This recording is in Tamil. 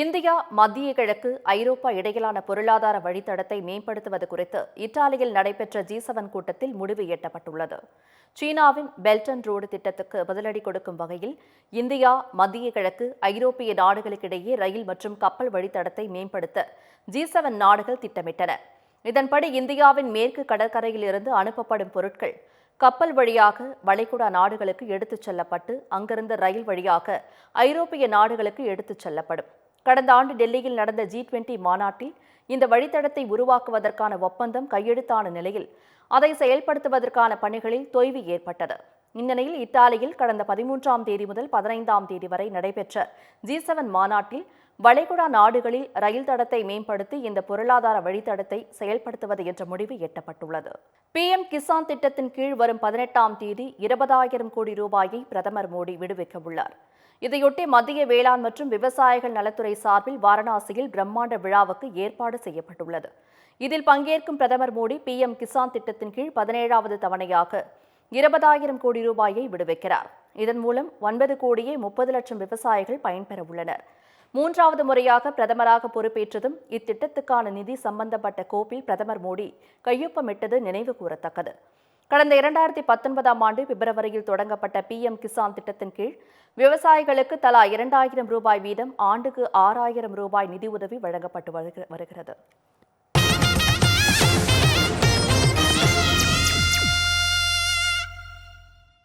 இந்தியா மத்திய கிழக்கு ஐரோப்பா இடையிலான பொருளாதார வழித்தடத்தை மேம்படுத்துவது குறித்து இத்தாலியில் நடைபெற்ற ஜி செவன் கூட்டத்தில் முடிவு எட்டப்பட்டுள்ளது. சீனாவின் பெல்டன் ரோடு திட்டத்துக்கு பதிலடி கொடுக்கும் வகையில் இந்தியா மத்திய கிழக்கு ஐரோப்பிய நாடுகளுக்கிடையே ரயில் மற்றும் கப்பல் வழித்தடத்தை மேம்படுத்த ஜி செவன் நாடுகள் திட்டமிட்டன. இதன்படி இந்தியாவின் மேற்கு கடற்கரையிலிருந்து அனுப்பப்படும் பொருட்கள் கப்பல் வழியாக வளைகுடா நாடுகளுக்கு எடுத்துச் செல்லப்பட்டு அங்கிருந்து ரயில் வழியாக ஐரோப்பிய நாடுகளுக்கு எடுத்துச் செல்லப்படும். கடந்த ஆண்டு டெல்லியில் நடந்த ஜி டுவெண்டி மாநாட்டில் இந்த வழித்தடத்தை உருவாக்குவதற்கான ஒப்பந்தம் கையெழுத்தான நிலையில் அதை செயல்படுத்துவதற்கான பணிகளில் தொய்வு ஏற்பட்டது. இந்நிலையில் இத்தாலியில் கடந்த பதிமூன்றாம் தேதி முதல் பதினைந்தாம் தேதி வரை நடைபெற்ற ஜி செவன் மாநாட்டில் வளைகுடா நாடுகளில் ரயில் தடத்தை மேம்படுத்தி இந்த பொருளாதார வழித்தடத்தை செயல்படுத்துவது என்ற முடிவு எட்டப்பட்டுள்ளது. பிஎம் கிசான் திட்டத்தின் கீழ் வரும் பதினெட்டாம் தேதி இருபதாயிரம் கோடி ரூபாயை பிரதமர் மோடி விடுவிக்க உள்ளார். இதையொட்டி மத்திய வேளாண் மற்றும் விவசாயிகள் நலத்துறை சார்பில் வாரணாசியில் பிரம்மாண்ட விழாவுக்கு ஏற்பாடு செய்யப்பட்டுள்ளது. இதில் பங்கேற்கும் பிரதமர் மோடி பிஎம் கிசான் திட்டத்தின் கீழ் பதினேழாவது தவணையாக இருபதாயிரம் கோடி ரூபாயை விடுவிக்கிறார். இதன் மூலம் ஒன்பது கோடியே முப்பது லட்சம் விவசாயிகள் பயன்பெற உள்ளனர். மூன்றாவது முறையாக பிரதமராக பொறுப்பேற்றதும் இத்திட்டத்துக்கான நிதி சம்பந்தப்பட்ட கோப்பில் பிரதமர் மோடி கையொப்பமிட்டது நினைவு கூறத்தக்கது. கடந்த இரண்டாயிரத்தி பத்தொன்பதாம் ஆண்டு பிப்ரவரியில் தொடங்கப்பட்ட பிஎம் கிசான் திட்டத்தின் கீழ் விவசாயிகளுக்கு தலா இரண்டாயிரம் ரூபாய் வீதம் ஆண்டுக்கு ஆறாயிரம் ரூபாய் நிதியுதவி வழங்கப்பட்டு வருகிறது.